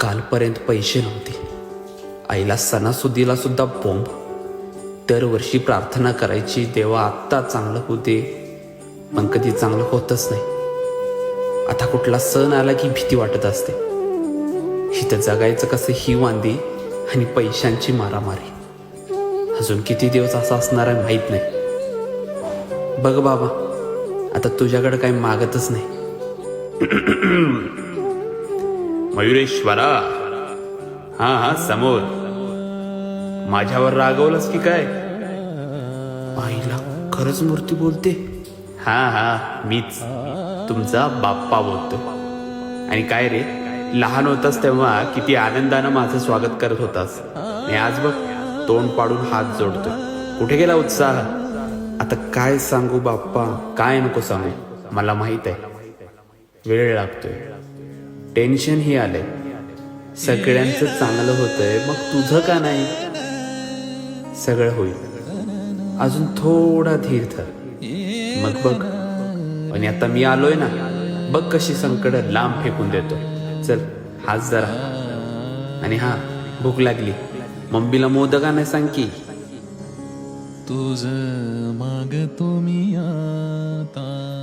कालपर्यंत पैसे नव्हते. आईला सणासुदीला सुद्धा बोंब. दरवर्षी प्रार्थना करायची देवा आत्ता चांगलं होते पण कधी चांगलं होतच नाही. आता कुठला सण आला की भीती वाटत असते. हिथं जगायचं कसं ही वांदी आणि पैशांची मारामारी. अजून किती दिवस असा असणार आहे माहीत नाही. बघ बाबा आता तुझ्याकडे काही मागतच नाही. मयुरेश्वरा. हा हा समोर. माझ्यावर रागवलंस की काय? आईला खरंच मूर्ती बोलते. हा हा मीच. तुमचा बाप्पा बोलतो. आणि काय रे? लहान होतास तेव्हा किती आनंदानं माझं स्वागत करत होतास. आणि आज बघ तोंड पाडून हात जोडतोय. कुठे गेला उत्साह? आता काय सांगू बाप्पा? काय नको सांगू? मला माहीत आहे. वेळ लागतोय. टेन्शन ही आलंय. सगळ्यांचं चांगलं होतंय मग तुझं का नाही? सगळं होईल. अजून थोडा धीर धर. मग बघ. आणि आता मी आलोय ना बघ कशी संकट लांब फेकून देतो. चल हाच जरा. आणि हा भूक लागली. मम्मीला मोदका नाही सांग की. तुझ माग तुम्ही आता.